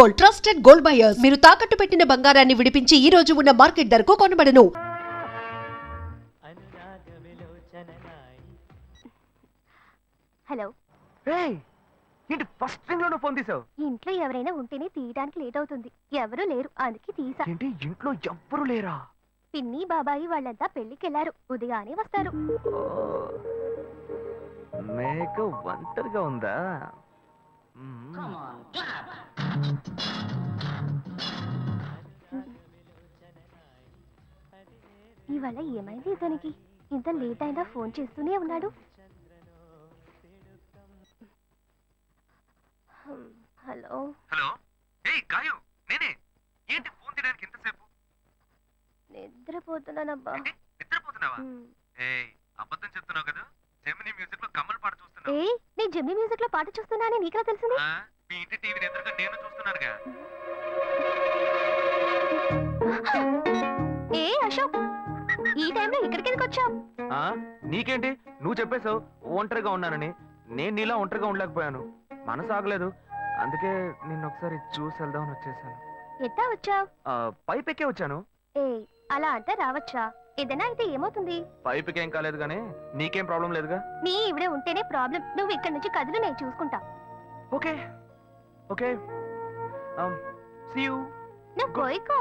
Gold trusted gold buyers. మీరు తాకట్టు పెట్టిన బంగారాన్ని విడిపించి ఈ రోజు ఉన్న మార్కెట్ ధరకు కొనబడను. హలో. ఏయ్, ఏంటి ఫస్ట్ థింగ్లో ఫోన్ తీసావు? ఇంట్లో ఎవరైనా ఉంటేనే తీయడానికి లేట్ అవుతుంది. ఎవరూ లేరు అందుకే తీసా. ఏంటి ఇంట్లో ఎవ్వరు లేరా? పిన్ని బాబాయి వాళ్ళంతా పెళ్ళికెళ్ళారు ఉదయానే వస్తారు. మేక ఒంటరిగా ఉందా? మ్మ్. ఇవాళ ఏమైంది ఇతనికి? ఇంత లేట్ అయినా ఫోన్ చేస్తూనే ఉన్నాడు. హలో. హలో. ఏయ్ గాయు నేనే. ఏంటి ఫోన్ తీయడానికి ఎంతసేపు నిద్రపోతున్నానబ్బా. ఏంటి? నిద్రపోతున్నావా? హ్మ్. ఏయ్ అబద్ధం చెప్తున్నావు కదా. జెమిని మ్యూజిక్లో కమల్ పాట చూస్తున్నావు. ఏ నేను జమ్మి మ్యూజిక్లో పాట చూస్తున్నానని నీకా తెలిసింది ఆ, మీ ఇంటి టీవీని ఎదురుగా నేను చూస్తున్నానుగా. ఏ అశోక్? ఈ టైంలో ఇక్కడికి ఎందుకు వచ్చావు? ఆ, నీకేంటి? నువ్వు చెప్పేశావు ఒంటరిగా ఉన్నానని. నేను నీలా ఒంటరిగా ఉండలేకపోయాను. మనసు ఆగలేదు. అందుకే నిన్ను ఒకసారి చూసి వెళ్దామని వచ్చేసాను. ఎట్టా వచ్చావు? ఆ, పైపెక్కే వచ్చాను. ఏ అలా అంటే రావచ్చా? ఏదైనా అయితే ఏమవుతుంది? పైపుకి ఏం కాలేదు కానీ నీకేం ప్రాబ్లం లేదుగా? నీ ఇవిడే ఉంటేనే ప్రాబ్లం. నువ్వు ఇక్కడ నుంచి కదులు నేను చూసుకుంటా. ఓకే. ఓకే? సీ యూ నువ్వు Go- కోయికో.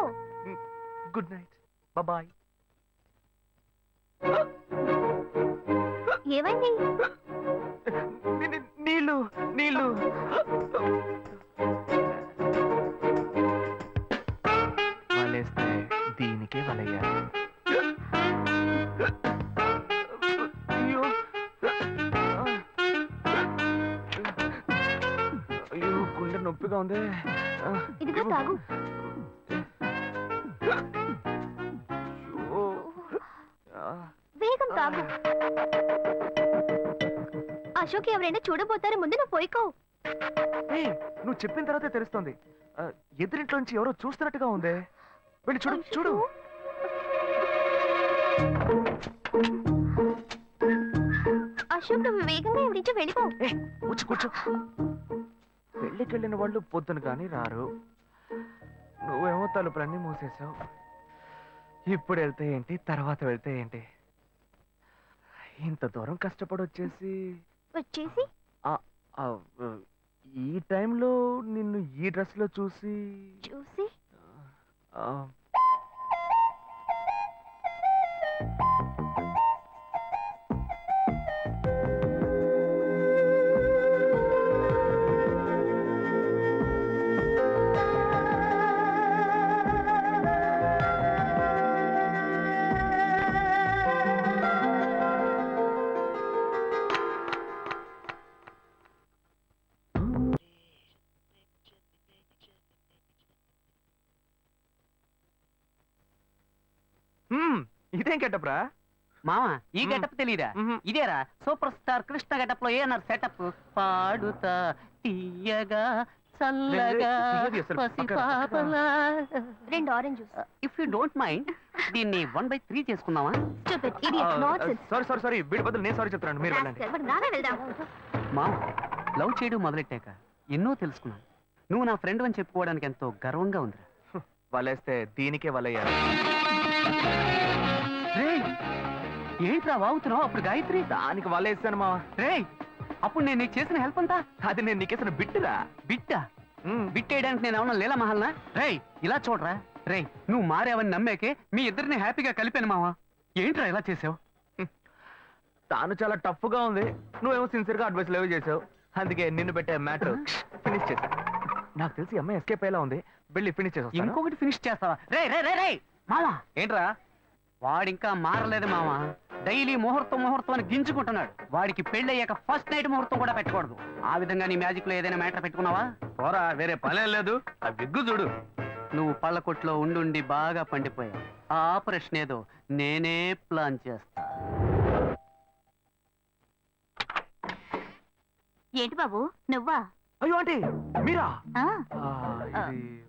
గుడ్ నైట్ బాయ్ ఏమైంది? నీళ్ళు నీళ్ళు. ఉంది ఇదిగో తాగు. వేగం తాగు. అశోక్ ఎవరైనా చూడబోతారు ముందు నువ్వు పోయికో. నువ్వు చెప్పిన తర్వాతే తెలుస్తుంది. ఆ, ఎదురింట్లోంచి ఎవరో చూస్తున్నట్టుగా ఉంది. వెళ్ళి చూడు చూడు. అశోక్ నువ్వు వేగంగా ఇవి నుంచి వెళ్ళిపో. కూర్చో. పెళ్ళికి వెళ్ళిన వాళ్ళు పొద్దున కానీ రారు. నువ్వేమో తలుపులన్నీ మూసేశావు. ఇప్పుడు వెళ్తే ఏంటి? తర్వాత వెళ్తే ఏంటి? ఇంత దూరం కష్టపడి వచ్చేసి? వచ్చేసి ఈ టైంలో నిన్ను ఈ డ్రెస్లో చూసి? చూసి ఇదేం కెట్టప్రా మామ ఈ. గెటప్ తెలియదా. ఇదేరా సూపర్ స్టార్ కృష్ణ గెటప్లో ఏమన్నారు సెటప్ పాడుతా తీయగా చల్లగా రెండు orange if you don't mind దీన్ని వన్ బై త్రీ చేసుకుందామా? సారీ సారీ సారీ వీడి బదులు నేను సారీ చెప్తున్నాను. మీరు మామ లవ్ చేయడం మొదలెట్టాక ఎన్నో తెలుసుకున్నాను. నువ్వు నా ఫ్రెండ్ అని చెప్పుకోవడానికి ఎంతో గర్వంగా ఉందిరా. వలేస్తే దీనికే వలయ్యారు. ఏంట్రా వాగుతున్నావు? అప్పుడు గాయత్రి? దానికి వలేస్తాను మా రేయ్ అప్పుడు నేను నీకు చేసిన హెల్ప్ అంతా? అది నేను నీకేసిన బిట్టురా. బిట్టా. బిట్టేయడానికి నేను ఏమన్నా లీలా మహల్నా? రేయ్ ఇలా చూడరా. రేయ్ నువ్వు మారావని నమ్మాకే మీ ఇద్దరిని హ్యాపీగా కలిపాను మావా. ఏంట్రా ఇలా చేసావు? తాను చాలా టఫ్గా ఉంది. నువ్వేమో సిన్సియర్గా అడ్వైస్ లేవు చేసావు. అందుకే నిన్ను పెట్టే మ్యాటర్ ఫినిష్ చేశా. నాకు తెలిసి అమ్మాయి ఎస్కేప్ అయ్యేలా ఉంది. వెళ్ళి ఫినిష్ చేసా ఇంకొకటి ఫినిష్ చేస్తావా? రే రే రే రే మావా? ఏంట్రా? వాడింకా మారలేదు మావా. డైలీ ముహూర్తం ముహూర్తం అని గింజుకుంటున్నాడు. వాడికి పెళ్ళి అయ్యాక ఫస్ట్ నైట్ ముహూర్తం కూడా పెట్టకూడదు. ఆ విధంగా నీ మ్యాజిక్లో ఏదైనా మ్యాటర్ పెట్టుకున్నావా? పోరా వేరే పనే లేదు. ఆ విగ్గు చూడు. నువ్వు పళ్ళకొట్లో ఉండుండి బాగా పండిపోయావు. ఆ ఆపరేషన్ ఏదో నేనే ప్లాన్ చేస్తా. ఏంటి బాబు? నువ్వా? అయ్యో ఆంటీ! మీరా? ఆ, ఆ, ఇది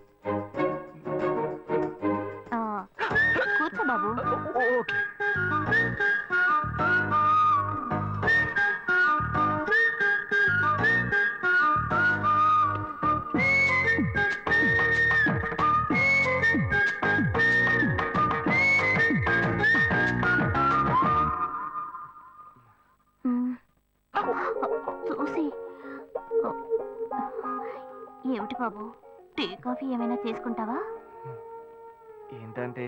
బాబు. చూసి. ఏమిటి బాబు? టీ కాఫీ ఏమైనా తీసుకుంటావా? ఏంటంటే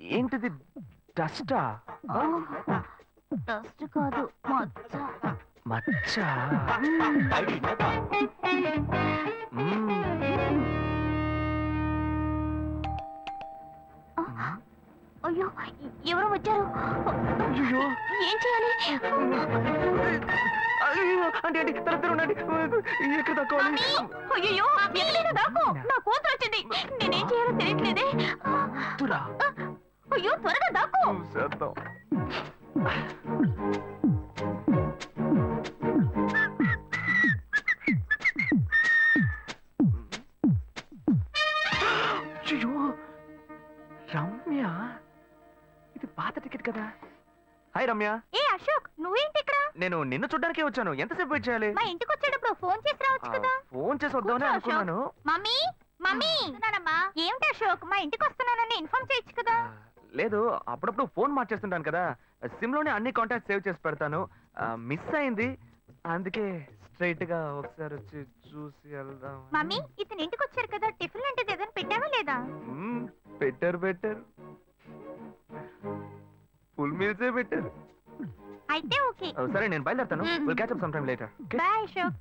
ఏంటిది? డస్టా? డస్ట్ కాదు మచ్చ. మచ్చ. అయ్యో ఎవరో వచ్చారు. అయ్యో ఏం చేయాలి? అంటే అంటే తల తెర ఉండండి. ఎక్కడ తక్కువాలి అయ్యో ఎక్కడైనా నా కూతురు వచ్చింది. చేయాలో తెలియట్లేదే. తురా అయ్యో త్వరగా దాకో చేద్దాం? రమ్య. ఇది పాత టికెట్ కదా. హాయ్ రమ్య. ఏ అశోక్ నువ్వేంటి ఇక్కడ? నేను నిన్ను చూడ్డానికే వచ్చాను. ఎంతసేపు వెయిట్ చేయాలి? మా ఇంటికి వచ్చేటప్పుడు ఫోన్ చేసి రావచ్చు కదా. ఫోన్ చేసి వద్దామని కూర్చో, అనుకున్నాను. అశోక్ మా ఇంటికి వస్తున్నానని ఇన్ఫార్మ్ చేయొచ్చు కదా. లేదు అప్పుడప్పుడు ఫోన్ మార్చేస్తుంటాను కదా. సిమ్లోనే అన్ని కాంటాక్ట్ సేవ్ చేసి పెడతాను. మిస్ అయింది. అందుకే స్ట్రైట్గా ఒకసారి వచ్చి చూసి వెళ్దాం మమ్మీ ఇతను ఇంటికి వచ్చారు కదా. టిఫిన్ లాంటిది ఏదైనా పెట్టావా లేదా? బెటర్ బెటర్ ఫుల్ మీల్సే బెటర్ అయితే ఓకే. సరే నేను బయలుదేరుతాను. Will catch up some time later bye Ashok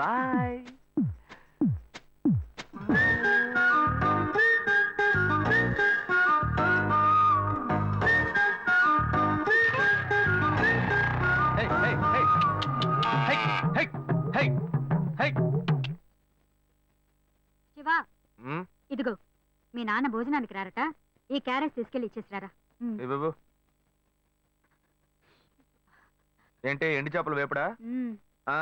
bye మీ నాన్న భోజనానికి రారట. ఈ క్యారెట్ తీసుకెళ్ళి ఇచ్చేసిరారా. బాబు. ఏంటి ఎండి చేపలు వేపడా? ఆ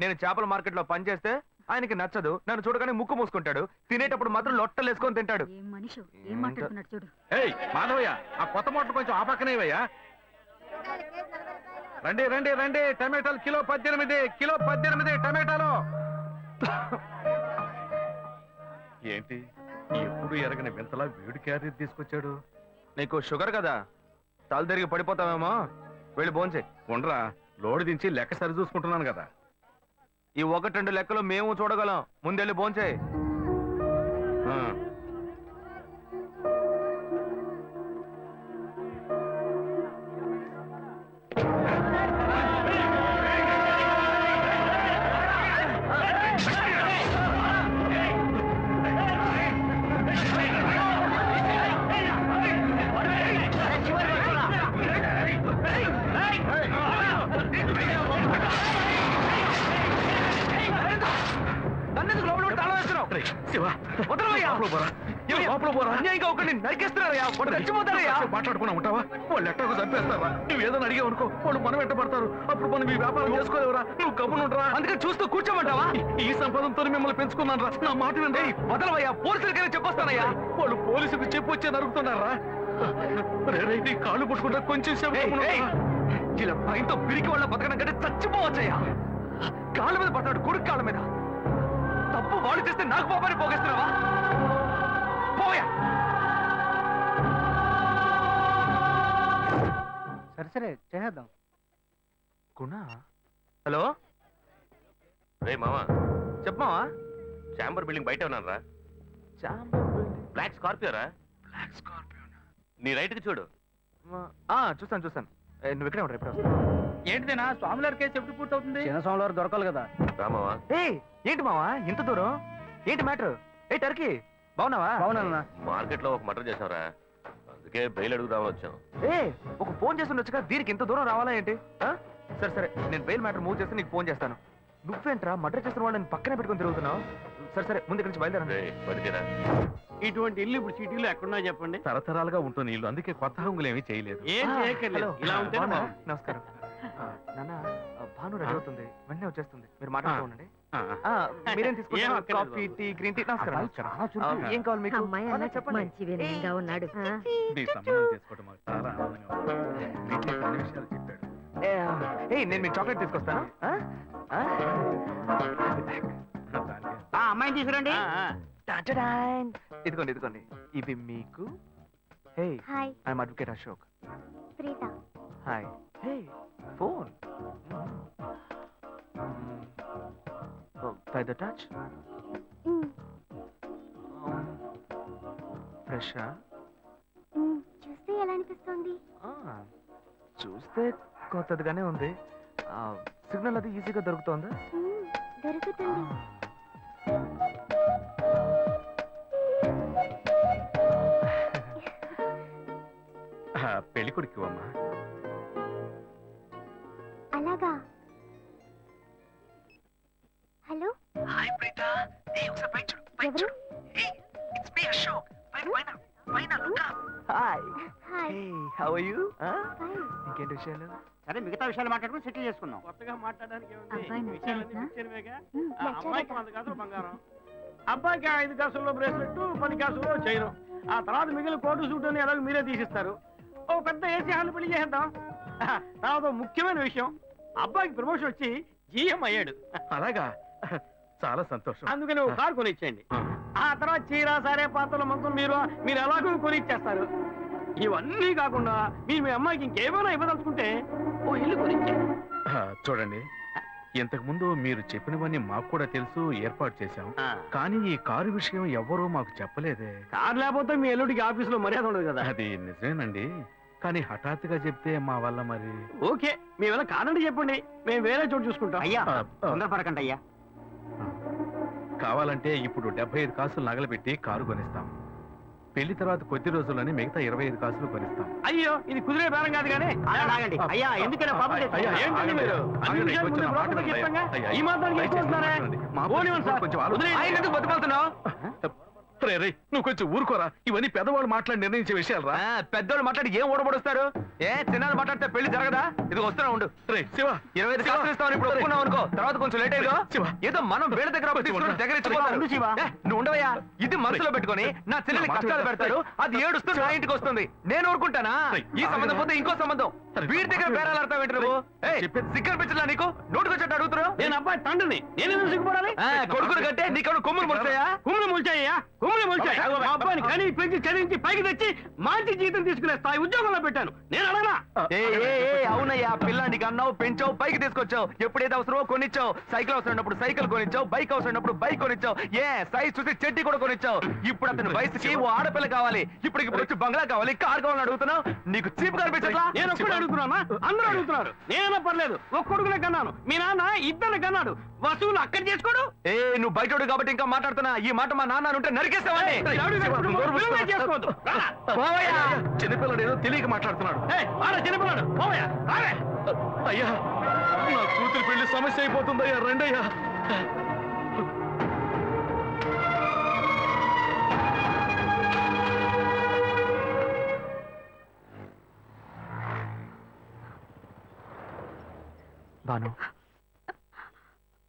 నేను చేపల మార్కెట్లో పనిచేస్తే ఆయనకి నచ్చదు. నన్ను చూడగానే ముక్కు మూసుకుంటాడు. తినేటప్పుడు మాత్రం లొట్టలు వేసుకొని తింటాడు. ఏం మనిషి ఏం ఏంటో. మాట్లాడుతున్నాడు చూడు. ఏయ్ మాధవయ్య ఆ కొత్త మోటార్ కొంచెం ఆ పక్కనేవయ్యా రండి రండి రండి. టమాటాలు కిలో పద్దెనిమిది కిలో పద్దెనిమిది టమాటాలు. ఏంటి? ఎప్పుడు ఎరగని వింతలా వేడి క్యారీ తీసుకొచ్చాడు? నీకు షుగర్ కదా? తల తిరిగి పడిపోతావేమో? వెళ్ళి భోంచే ఉండరా లోడు దించి లెక్క సరి చూసుకుంటున్నాను కదా. ఈ ఒకటి రెండు లెక్కలు మేము చూడగలం. ముందెళ్ళి భోంచే శివ వదలవయ్యా. లోపల పోరా. ఏమయ్యా? లోపల పోరా. అన్యాయంగా ఒకరిని నరికేస్తున్నారయ్యా. వాడు చచ్చిపోతారయ్యా. మాట్లాడుకున్నా ఉంటావా? వాళ్ళు ఎట్టకు చంపేస్తారా నువ్వు ఏదైనా అడిగావు అనుకో వాళ్ళు మనం వెంట పడతారు. అప్పుడు మనం ఈ వ్యాపారం చేసుకోలేవురా. నువ్వు కబుర్లు ఉండరా అందుకని చూస్తూ కూర్చోమంటావా? ఈ సంపదంతో మిమ్మల్ని పెంచుకున్నాను రా నా మాట వినండి వదలవయ్యా. పోలీసులకైనా చెప్పొస్తానయ్యా. వాళ్ళు పోలీసులకు చెప్పు వచ్చే నరుగుతున్నారా రే, రే, నీ కాళ్ళు పుట్టుకుంటా కొంచెం సేపు? ఇలా భయంతో పిరికి వాళ్ళ బతకడం కంటే చచ్చిపోవచ్చయ్యా. కాళ్ళ మీద పడతాడు కొడుకు కాళ్ళ మీద. తప్పు వాళ్ళు చేస్తే నాకు పాపాన్ని పోగేస్తున్నావా? పోయా. సరే సరే చేద్దాం గుణ హలో? రే మామా చెప్పమావా చాంబర్ బిల్డింగ్ బయట ఉన్నాను రా. Chamber building. బ్లాక్ స్కార్పియో రా బ్లాక్ స్కార్పియో నీ రైట్కి చూడు చూస్తాను చూస్తాను. నువ్వు ఇక్కడే ఉంటా ఇప్పుడు. ఏంటిదేనా? స్వామివారి కేసు ఎప్పుడు పూర్తవుతుంది? చిన్న స్వామివారు దొరకాలి కదా. రామావా ఏయ్ ఏంటి మావా? ఇంత దూరం? ఏంటి మ్యాటర్? ఏ టర్కీ బాగున్నావా? అవునన్నా మార్కెట్లో ఒక మర్డర్ చేసావురా. అందుకే బెయిల్ అడుగుదామని వచ్చాం. ఏ ఒక ఫోన్ చేసి ఉండొచ్చుగా దీనికి ఇంత దూరం రావాలా ఏంటి? ఆ? సరే సరే నేను బెయిల్ మ్యాటర్ మూవ్ చేస్తే నీకు ఫోన్ చేస్తాను. నువ్వేంట్రా మర్డర్ చేసిన వాళ్ళని పక్కనే పెట్టుకొని తిరుగుతున్నావు? సరే సరే ముందు ఇక్కడి నుంచి బయలుదేరండి. రే బతికేరా. ఇటువంటి ఇల్లు ఇప్పుడు సిటీలో ఎక్కడున్నా చెప్పండి. తరతరాలుగా ఉంటుంది ఇల్లు అందుకే కొత్త హంగులు ఏమీ చేయలేదు. ఏం చేయక్కర్లేదు. ఇలా. నమస్కారం. ఆ, నాన్న ఆ, భాను రెడీ అవుతుంది. వెంటనే వచ్చేస్తుంది. మీరు మీరేం ఏం తీసుకుంటారు అక్కర్లేదు కాఫీ బాబు. Tea green tea? నమస్కారం నమస్కారం. ఆ, ఏం కావాలి మీకు? ఆ, చెప్పండి. మంచి వినయంగా ఉన్నాడు. నీ సంబంధం చేసుకోవడం మాకు చాలా ఆనందంగా ఉంది. నీకే కొన్ని విషయాలు చెప్పాడు. ఏ, ఆ, ఏయ్ నేను మీకు చాక్లెట్ తీసుకొస్తాను. అమ్మాయిని తీసుకురండి. ఇదిగోండి ఇదిగోండి. ఇవి మీకు. Hey hi. I'm advocate Ashok. Preetha. Hi. Hey phone. ఫ్రెషా? మ్, చూస్తే ఎలా అనిపిస్తుంది? చూస్తే కొత్తదిగానే ఉంది. సిగ్నల్ అది ఈజీగా దొరుకుతోందా? దొరుకుతుంది. పెళ్ళి కొడుకు అమ్మా అలాగా. హలో? హాయ్ ప్రీత. ఏ ఒకసారి పైకి చూడు. ఎవరు? చూడు. Hey it's me Ashok. పైన పైన పైన look hi hi hey how are you ఇంకేంటి విషయాలు? సరే మిగతా విషయాలు మాట్లాడుకుని సెటిల్ చేసుకుందాం. కొత్తగా మాట్లాడడానికి అమ్మాయికి. వంద కాసులు బంగారం. అబ్బాయికి ఐదు కాసుల్లో బ్రేస్లెట్ పది కాసుల్లో చైన్ ఆ తర్వాత మిగిలిన కోటు సూట్ అని ఎలాగో మీరే తీసిస్తారు. ఓ పెద్ద ఏసీ హాల్ పెళ్ళి చేద్దాం తర్వాత ఓ ముఖ్యమైన విషయం అబ్బాయికి ప్రమోషన్ వచ్చి జీఎం అయ్యాడు. అలాగా? చాలా సంతోషం. అందుకని ఒక కారు కొనిచ్చేయండి. ఆ. తర్వాత చీర సరే పాత్రల మొత్తం మీరు మీరు ఎలాగో కొనిచ్చేస్తారు. ఇవన్నీ కాకుండా మీరు మీ అమ్మాయికి ఇంకేమైనా ఇవ్వదలుచుకుంటే ఓ ఇల్లు కొనిచ్చేయండి చూడండి. ఇంతకు ముందు మీరు చెప్పినవన్నీ మాకు కూడా తెలుసు ఏర్పాటు చేశాం. కానీ ఈ కారు విషయం ఎవ్వరూ మాకు చెప్పలేదే. కారు లేకపోతే మీ ఎల్లుడికి ఆఫీసులో మర్యాద ఉండదు కదా. అది నిజమేనండి. కానీ హఠాత్తుగా చెప్తే మా వల్ల మరి? ఓకే మీ వల్ల కాదండి చెప్పండి. మేము వేరే చోటు చూసుకుంటాం. అయ్యా తొందరపడకండి అయ్యా కావాలంటే ఇప్పుడు డెబ్బై ఐదు కాసులు నగలబెట్టి కారు కొనిస్తాం. పెళ్ళి తర్వాత కొద్ది రోజుల్లోనే మిగతా ఇరవై ఐదు కాసులు కొనిస్తాం. అయ్యో ఇది కుదిరే బేరం కాదు కానీ. అయ్యా ఎందుకైనా పాపం ఈ మాత్రానికి దయచేసి ఎక్కువస్తున్నారే? మాట్లాడండి. మా పోనివ్వండి సార్. కొంచెం ఆలోచించండి. వదిలేయండి. ఆయన ఎందుకు బతుకుతున్నావు రే, రే, నువ్వు కొంచెం ఊరుకోరా. ఇవన్నీ పెద్దవాళ్ళు మాట్లాడి నిర్ణయించే విషయాలు రా పెద్దోళ్ళు మాట్లాడి ఏం ఓడబడుస్తారు ఏ చిన్నాళ్ళు మాట్లాడితే పెళ్ళి జరగదా? ఇది వస్తున్నా ఉండు. రే శివ. ఇరవై ఐదు ఇప్పుడు అనుకో తర్వాత కొంచెం లేట్ అయ్యో శివ. ఏదో మనం వేరే దగ్గర దగ్గర నువ్వు ఉండవయ్యా? ఇది మనసులో పెట్టుకొని నా చెల్లెలి కష్టాలు. పెడతారు. అది ఏడుస్తూ నా ఇంటికి వస్తుంది. నేను ఊరుకుంటానా? ఈ సంబంధం. పోతే ఇంకో సంబంధం. వీడి దగ్గర బేరాలు ఆడతావు ఏంటి నువ్వు? పిచ్చలా నీకు? నోటుకొచ్చేట్టు అడుగుతున్నావు నేను అబ్బాయి తండ్రిని. నేను సిగ్గుపడాలి? కొడుకులు కంటే నీకు కొమ్ములు ముడతాయా కుమ్ములు ముల్చాయ్యా? ముల్చాయి అబ్బా, మా అబ్బాయిని అబ్బా. కని పెంచి చదివించి పైకి తెచ్చి మంచి జీతం తీసుకునే స్థాయి ఉద్యోగంలో పెట్టాను. నేను అడగనా? ఏ ఏ ఏ, అవునయ్యా పిల్లానికి అన్నావు పెంచావు పైకి తీసుకొచ్చావు. ఎప్పుడైతే అవసరమో కొనిచ్చావు. సైకిల్ అవసరం ఉన్నప్పుడు సైకిల్ కొనిచ్చావు బైక్ అవసరం ఉన్నప్పుడు బైక్ కొనిచ్చావు. ఏ సైజ్ చూసి చెట్టి కూడా కొనిచ్చావు. ఇప్పుడు అతని వయసుకి ఓ ఆడపిల్ల కావాలి. ఇప్పుడు ఇప్పుడు వచ్చి బంగ్లా కావాలి. కార్ కావాలని అడుగుతున్నావు. నీకు చీప్ కనిపించట్లా? నేను ఒక్కడే అడుగుతున్నానా? అందరూ అడుగుతున్నారు. నేనైనా పర్లేదు. ఒక్క కొడుకునే కన్నాను. మీ నాన్న ఇద్దరు కన్నాడు. వసూలు అక్కడ చేసుకోడు? ఏ నువ్వు బయటోడు కాబట్టి ఇంకా మాట్లాడుతున్నా. ఈ మాట మా నాన్న ఉంటే నరికేస్తావని చిన్నపిల్లడు ఏదో తెలియక మాట్లాడుతున్నాడు. చిన్నపిల్లడు. అయ్యా నా కూతురు పెళ్ళి సమస్య అయిపోతుందయ్యా రెండయ్యా. భాను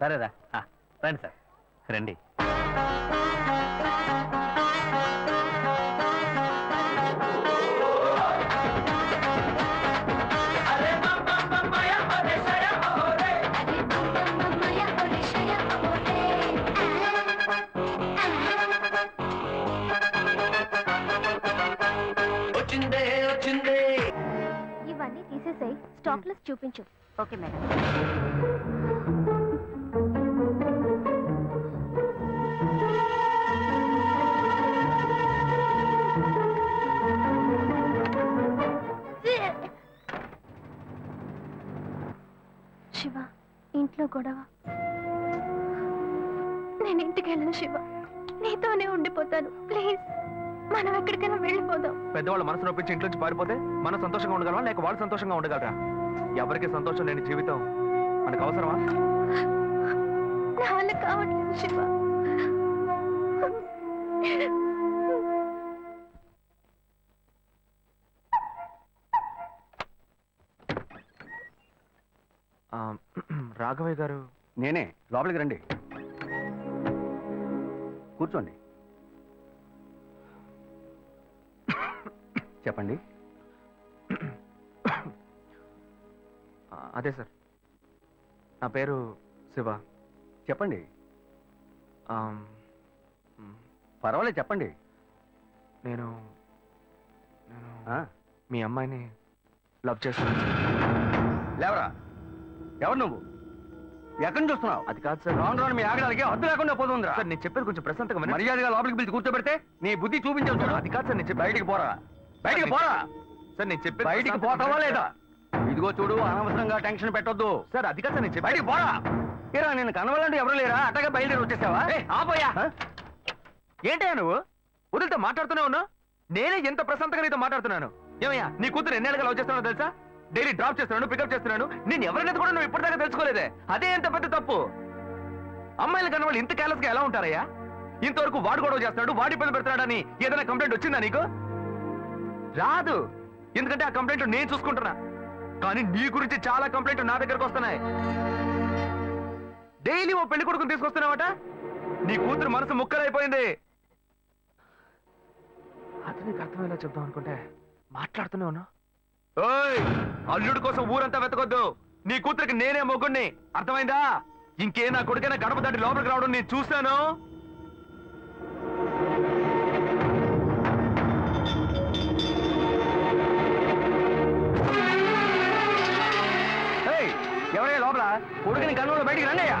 సరేరా. రండి సార్. రండి. ఇవన్నీ తీసేసాయి. స్టాక్ లిస్ట్ చూపించు. Okay madam. శివ ఇంట్లో గొడవ. నేను ఇంటికి వెళ్ళను శివ. నీతోనే ఉండిపోతాను. ప్లీజ్ మనం ఎక్కడికైనా వెళ్ళిపోదాం. పెద్దవాళ్ళ మనసు నొప్పించి ఇంట్లోంచి పారిపోతే మనం సంతోషంగా ఉండగలమా లేక వాళ్ళు సంతోషంగా ఉండగలరా? ఎవరికి సంతోషం లేని జీవితం మనకు అవసరమా? నా వల్ల కావట్లేదు శివ. రాఘవయ్య గారు. నేనే లోపలికి రండి. కూర్చోండి. చెప్పండి. అదే సార్. నా పేరు శివ. చెప్పండి. పర్వాలేదు చెప్పండి. నేను నేను మీ అమ్మాయిని లవ్ చేస్తాను లేవరా? ఎవరు నువ్వు? ఎక్కడి చూస్తున్నావు అది కాదు సార్. రాను రాను మీ ఆగడానికి హద్దు లేకుండా పోతుందిరా. సార్ నేను చెప్పేది కొంచెం ప్రశాంతంగా వినండి. మర్యాదగా లోపలికి పిలిచి కూర్చోబెడితే నీ బుద్ధి చూపించావు చూడు. అది కాదు సార్ నేను చెప్పేది బయటికి పోరా. బయటికి పోరా. సార్ నేను చెప్పేది బయటికి ప్రశాంతంగా పోతావా వినండి లేదా. ఇదిగో చూడు అనవసరంగా టెన్షన్ పెట్టొద్దు. సార్ అది కాదు సార్ నేను చెప్పేది బయటికి పోరా. ఏరా నేను కనవాలంటే ఎవరు లేరా? అట్టగా బయలుదేరి వచ్చేసావా? ఆపోయా? ఏంటయ్యా నువ్వు? వదిలితో మాట్లాడుతూనే ఉన్నావు? నేనే ఎంత ప్రశాంతంగా నీతో మాట్లాడుతున్నాను. ఏమయ్యా నీ కూతురు ఎన్ని ఏళ్ళగా లవ్ చేస్తున్నావు తెలుసా? డైలీ డ్రాప్ చేస్తున్నాను పికప్ చేస్తున్నాను. నేను ఎవరినైతే కూడా నువ్వు ఇప్పటిదాకా తెలుసుకోలేదే. అదే ఎంత పెద్ద తప్పు? అమ్మాయిలు కన్నా వాళ్ళు ఇంత కేర్లెస్గా ఎలా ఉంటారయ్యా? ఇంతవరకు వాడు గొడవ చేస్తున్నాడు వాడి ఇబ్బంది పెడతాడని ఏదైనా కంప్లైంట్ వచ్చిందా నీకు? రాదు. ఎందుకంటే ఆ కంప్లైంట్ నేను చూసుకుంటున్నా. కానీ నీ గురించి చాలా కంప్లైంట్ నా దగ్గరకు వస్తున్నాయి. డైలీ ఓ పెళ్ళి కొడుకుని తీసుకొస్తున్నావట? నీ కూతురు మనసు ముక్కలైపోయింది. అతనికి అర్థమయ్యేలా చెప్దాం అనుకుంటే మాట్లాడుతూనే ఉన్నావు. ఓయ్ అల్లుడు కోసం ఊరంతా వెతకొద్దు. నీ కూతురికి నేనే మొగ్గుణ్ణి అర్థమైందా? ఇంకే నా కొడుకైనా గడప దాటి లోపలికి రావడం నేను చూశాను. ఏయ్, ఎవరయ్యా లోపల? కొడుకుని కన్నులో బయటికి రండియ్యా.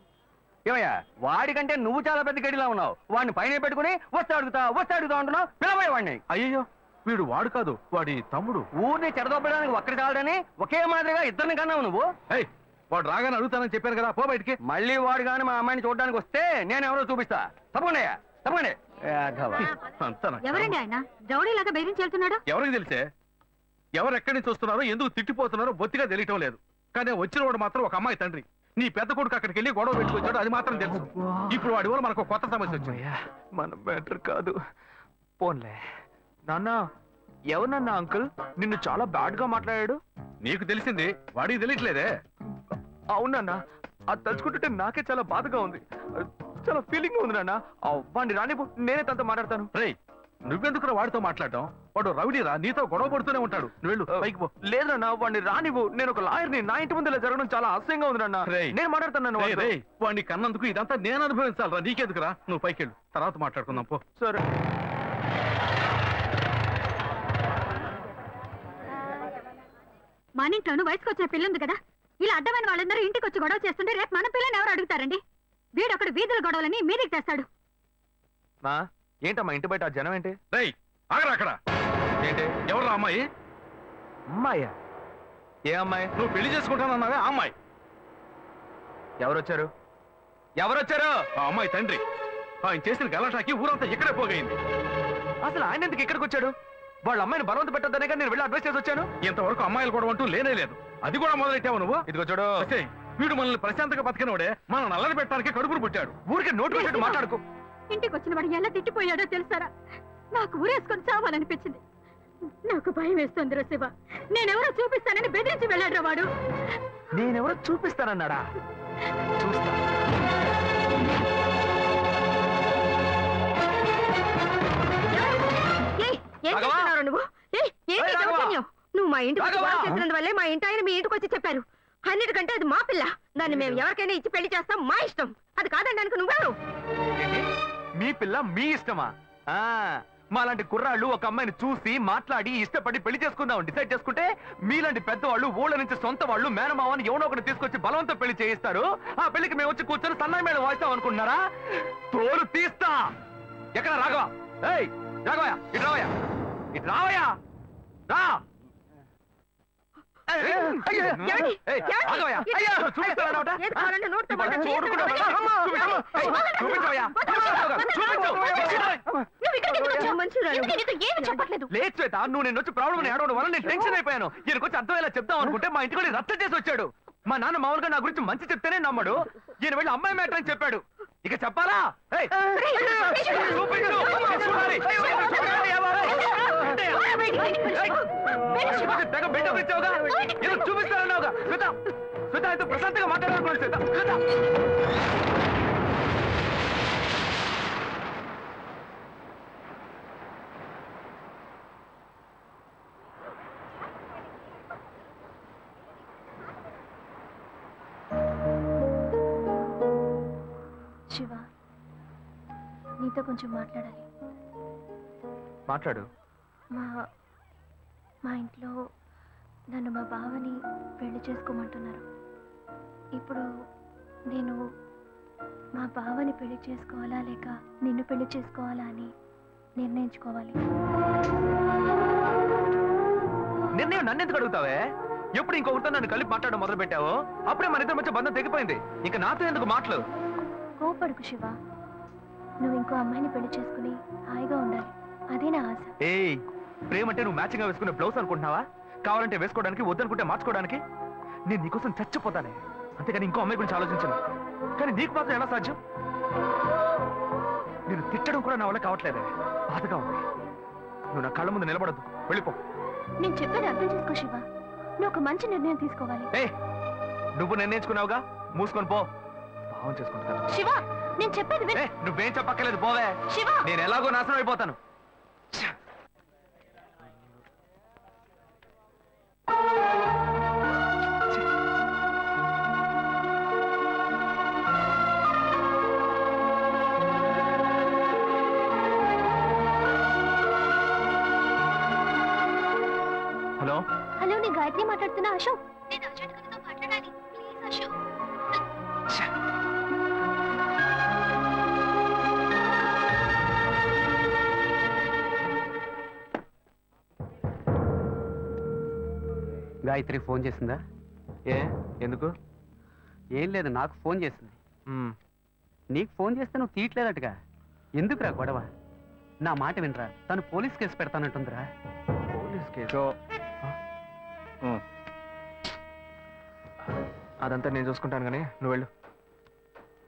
ఏమయ్యా వాడికంటే నువ్వు చాలా పెద్ద గడిలా ఉన్నావు. వాడిని పైన పెట్టుకుని వస్తా అడుగుతా వస్తా అడుగుతా అంటున్నావు. పిలవయ్య వాడిని. అయ్యయ్యో వీడు వాడు కాదు వాడి తమ్ముడు. ఊరిని చెడదొబ్బడానికి ఒక్కడి చాలడని ఒకే మాదిరిగా ఇద్దరిని కన్నావు నువ్వు. ఏయ్ వాడు రాగానే అడుగుతానని చెప్పాను కదా పో బయటికి. మళ్ళీ వాడు కానీ మా అమ్మాయిని చూడడానికి వస్తే నేను ఎవరో చూపిస్తా. తప్పకుండా తప్పకుండా అంతా నాకు ఎవరండి ఆయన? రౌడీలాగా ఎవరికి తెలిసే? ఎవరు ఎక్కడి నుంచి వస్తున్నారో ఎందుకు తిట్టిపోతున్నారో బొత్తిగా తెలియటం లేదు. కానీ వచ్చిన వాడు మాత్రం ఒక అమ్మాయి తండ్రి. నీ పెద్ద కొడుకు అక్కడికి వెళ్ళి గొడవ పెట్టుకొచ్చాడు అది మాత్రం తెలుసు. ఇప్పుడు వాడి వల్ల మనకు కొత్త సమస్య వచ్చింది. మన బెటర్ కాదు. పోన్లే. నాన్న ఎవరన్నా అంకుల్? నిన్ను చాలా బ్యాడ్గా మాట్లాడాడు. నీకు తెలిసింది వాడికి తెలియట్లేదే. అవునన్నా అది తలుచుకుంటుంటే నాకే చాలా బాధగా ఉంది. చాలా ఫీలింగ్ ఉంది నాన్న. వాడిని రాని నేనే తనతో మాట్లాడతాను. రేయ్ నువ్వెందుకురా వాడితో మాట్లాడటం? వాడు రౌడీరా నీతో గొడవ పడుతూనే ఉంటాడు. నువ్వు వెళ్ళు పైకి పో. లేదు నాన్న వాడిని రానివ్వు. నేను ఒక లాయర్ని నా ఇంటి ముందు జరగడం చాలా అసహ్యంగా ఉంది నాన్న. రేయ్. నేను మాట్లాడుతున్నాను రేయ్, వాడిని కన్నందుకు ఇదంతా నేను అనుభవించాలరా నీకెందుకురా? నువ్వు పైకి వెళ్ళు. తర్వాత మాట్లాడుకుందాం పో. సరే. మన ఇంట్లోనూ వయసుకు వచ్చిన పిల్ల ఉంది కదా? ఇలా అడ్డమైన వాళ్ళందరూ ఇంటికి వచ్చి గొడవ చేస్తుంటే రేపు మన పిల్లని ఎవరు అడుగుతారండి? వీడు అక్కడ వీధుల గొడవలని మీదికి తెస్తాడు. ఏంటమ్మా ఇంటి బయట ఆ జనం ఏంటి? రేయ్ ఆగరా అక్కడ. ఏంటి? ఎవరు అమ్మాయి? అమ్మాయ్యా ఏ అమ్మాయి? నువ్వు పెళ్ళి చేసుకుంటానన్నావే ఆ అమ్మాయి. ఎవరొచ్చారు? ఎవరొచ్చారు? ఆ అమ్మాయి తండ్రి. ఆయన చేసిన గలాటాకి ఊరంతా ఇక్కడే పోగైంది. అసలు ఆయన ఎందుకు ఇక్కడికి వచ్చాడు? వాళ్ళ అమ్మాయిని బలవంత పెట్టద్దనే కానీ నేను వెళ్ళి అడ్వైస్ చేసి వచ్చాను. ఇంతవరకు అమ్మాయిలు కూడా అంటూ లేనే లేదు. అది కూడా మొదలెట్టావు నువ్వు? ఇదిగో చూడు. వీడు మనల్ని ప్రశాంతంగా బతికినోడే. మన నల్లని పెట్టడానికి కడుపును పుట్టాడు. ఊరికి నోటు మాట్లాడుకో. ఇంటికి వచ్చిన వాడు ఎలా తిట్టిపోయాడో తెలుసారా? నాకు ఊరేసుకొని చావాలనిపించింది. నాకు భయం వేస్తుంది శివ. నేనెవరో చూపిస్తానని బెదిరించి వెళ్ళాడు వాడు. నేనెవరో చూపిస్తానన్నాడా? చూస్తా. ఏయ్, ఏం రాఘవా! చేస్తున్నావు నువ్వు? ఏయ్, ఏంటి ఏయ్, రాఘవా! దౌర్జన్యం? నువ్వు మా ఇంటికి వచ్చి రాఘవా! గొడవ చేసినందువల్లే మా ఇంటి ఆయన మీ ఇంటికి వచ్చి చెప్పారు. అన్నిటికంటే అది మా పిల్ల. దాన్ని మేము ఎవరికైనా ఇచ్చి పెళ్ళి చేస్తాం మా ఇష్టం. అది కాదండానికి నువ్వెవరు? ఏంటి? మీ పిల్ల మీ ఇష్టమా? ఆ మాలాంటి కుర్రాళ్ళు ఒక అమ్మాయిని చూసి మాట్లాడి ఇష్టపడి పెళ్ళి చేసుకుందాం డిసైడ్ చేసుకుంటే మీలాంటి పెద్దవాళ్ళు ఊళ్ళ నుంచి సొంత వాళ్ళు మేనమావని ఎవడో ఒకటి తీసుకొచ్చి బలవంతం పెళ్ళి చేయిస్తారు. ఆ పెళ్ళికి మేము వచ్చి కూర్చొని సన్నాయి మేడం వాయిస్తాం అనుకుంటున్నారా? తోలు తీస్తా. ఎక్కడ రాఘవ? ఏయ్ రాఘవయ్య ఇటు రావయా ఇటు రావయా రా. లేదు శ్వేత నువ్వు నేను వచ్చి ప్రాబ్లం ఏడవడం వల్ల నేను టెన్షన్ అయిపోయాను ఈయనకు వచ్చి ఎలా చెప్తాం అనుకుంటే మా ఇంటికి వెళ్ళి రచ్చ చేసి వచ్చాడు మా నాన్న మామూలుగా నా గురించి మంచి చెప్తేనే నమ్మడు ఈయన వెళ్ళి అమ్మాయి మ్యాటర్ అని చెప్పాడు ఇక చెప్పాలా తెగ బిల్డప్ ఇచ్చావుగా ఏదో చూపిస్తానన్నావుగా శ్వేత శ్వేత ప్రశాంతంగా శ్వేత శ్వేత శివ నీతో కొంచెం మాట్లాడాలి. మాట్లాడు. మా మా ఇంట్లో నన్ను మా బావని పెళ్ళి చేసుకోమంటున్నారు. ఇప్పుడు నేను మా బావని పెళ్ళి చేసుకోవాలా లేక నిన్ను పెళ్ళి చేసుకోవాలా అని నిర్ణయించుకోవాలి. నిర్ణయం నన్ను ఎందుకు అడుగుతావే? ఎప్పుడు ఇంకొకరితో నన్ను కలిపి మాట్లాడడం మొదలు పెట్టావో అప్పుడే మన ఇద్దరి మధ్య బంధం తెగిపోయింది. ఇంకా నాతో ఎందుకు మాటలు కోపడుకు శివ. నువ్వు ఇంకో అమ్మాయిని పెళ్ళి చేసుకుని హాయిగా ఉండాలి. అదే నా ఆశ. ఏయ్ ప్రేమ అంటే నువ్వు మ్యాచింగ్గా వేసుకునే బ్లౌజ్ అనుకుంటున్నావా? కావాలంటే వేసుకోవడానికి వద్దనుకుంటే మార్చుకోవడానికి? నేను నీకోసం చచ్చిపోతానే. అంతేగాని ఇంకో అమ్మాయి గురించి ఆలోచించను. కానీ నీకు మాత్రం ఎలా సాధ్యం? నేను తిట్టడం కూడా నా వల్ల కావట్లేదే. బాధగా ఉంది. నువ్వు నా కళ్ళ ముందు నిలబడద్దు. వెళ్ళిపో. నేను చెప్పేది అర్థం చేసుకో శివ. నువ్వు ఒక మంచి నిర్ణయం తీసుకోవాలి. ఏ నువ్వు నిర్ణయించుకున్నావుగా? మూసుకొని పో. భావం చేసుకుంటా శివ నేను చెప్పేది విను. నువ్వేం చెప్పక్కర్లేదు పోవే. శివ! నేను ఎలాగో నాశనం అయిపోతాను. గాయత్రి మాట్లాడుతున్నా అశోక్? నేను అర్జెంట్ గారితో మాట్లాడాలి. ప్లీజ్ అశోక్. గాయత్రి ఫోన్ చేసిందా? ఏ? ఎందుకు? ఏం లేదు నాకు ఫోన్ చేసింది. నీకు ఫోన్ చేస్తే నువ్వు తీయట్లేదటగా. ఎందుకురా గొడవ? నా మాట వినరా? తను పోలీస్ కేసు పెడతానంటుందిరా. Police case? అదంతా నేను చూసుకుంటాను కానీ నువ్వు వెళ్ళు.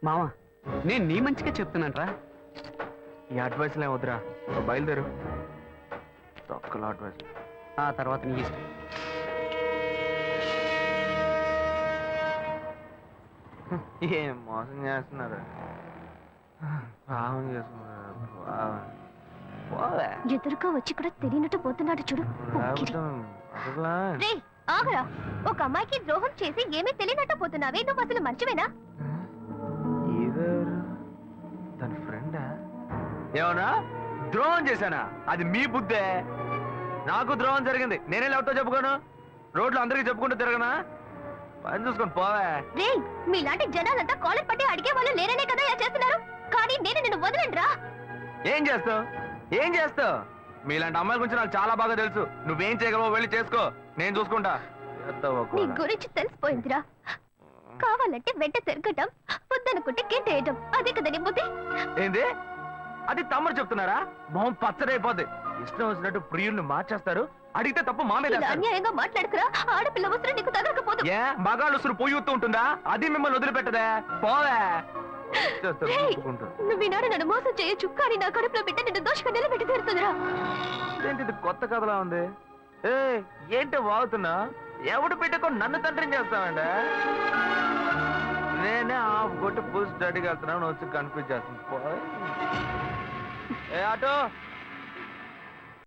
మావా నేను నీ మంచిగా చెప్తున్నానరా. ఈ అడ్వైస్లే వద్దురా. బయలుదేరు. తొక్కల అడ్వైస్. ఆ తర్వాత నీ ఇష్టం. ఏం మోసం చేస్తున్నారు? పావం పోవే. ఎదురుగా వచ్చి కూడా తెలియనట్టు పోతున్నాడు చూడు. రే ఆగరా. ఒక అమ్మాయికి ద్రోహం చేసి ఏమీ తెలియనట్టు పోతున్నావే? నువ్వు అసలు మంచివేనా? ఇదెవరు తన ఫ్రెండా? ఏమన్నా? ద్రోహం చేశానా? అది మీ బుద్ధే. నాకు ద్రోహం జరిగింది. నేనే లేవటో చెప్పుకోను. రోడ్లు అందరికీ చెప్పుకుంటూ తిరగనా? పని చూసుకొని పోవే. రే మీలాంటి జనాలంతా కాలర్ పట్టి అడిగే వాళ్ళు లేరనే కదా ఇలా చేస్తున్నారు. కానీ నేను నిన్ను వదలండ్రా. ఏం చేస్తావు? ఏం చేస్తావు? మీలాంటి అమ్మాయిల గురించి నాకు చాలా బాగా తెలుసు. నువ్వేం చేయగలవో వెళ్ళి చేసుకో. నేను చూసుకుంటా. నీ. గురించి తెలిసిపోయిందిరా. కావాలంటే వెంట తిరగటం వద్దనుకుంటే గెంటేయటం అదే కదా బుద్ధి? ఏంది? అది తమ్ముడు చెప్తున్నారా? మొహం పచ్చడైపోద్ది ఇష్టం వచ్చినట్టు ప్రియుల్ని మార్చేస్తారు. అడిగితే తప్పు మా మీద ఇలా వేస్తారు. అన్యాయంగా మాట్లాడుకురా. ఆడపిల్ల వస్త్రం నీకు తగలకపోదు. ఏ? మగాళ్ళు ఉసురు పొయ్యి ఊత్తూ ఉంటుందా? అది మిమ్మల్ని వదిలిపెట్టదే. పోవే. నువ్వు ఈనాడు నన్ను మోసం చేయొచ్చు కానీ నా కడుపులో బిడ్డ నిన్ను దోషగా నిలబెట్టి తీరుతుందిరా. ఇదేంటి ఇది కొత్త కథలా ఉంది? ఏ ఏంటి వాగుతున్నా? ఎవడు పెట్టుకొని నన్ను తండ్రిని చేస్తావండి? నేనే ఆఫ్ కొట్టి ఫుల్ స్టడీకి వెళ్తున్నాను వచ్చి కన్ఫ్యూజ్ చేస్తుంది పోయ్. Hey auto!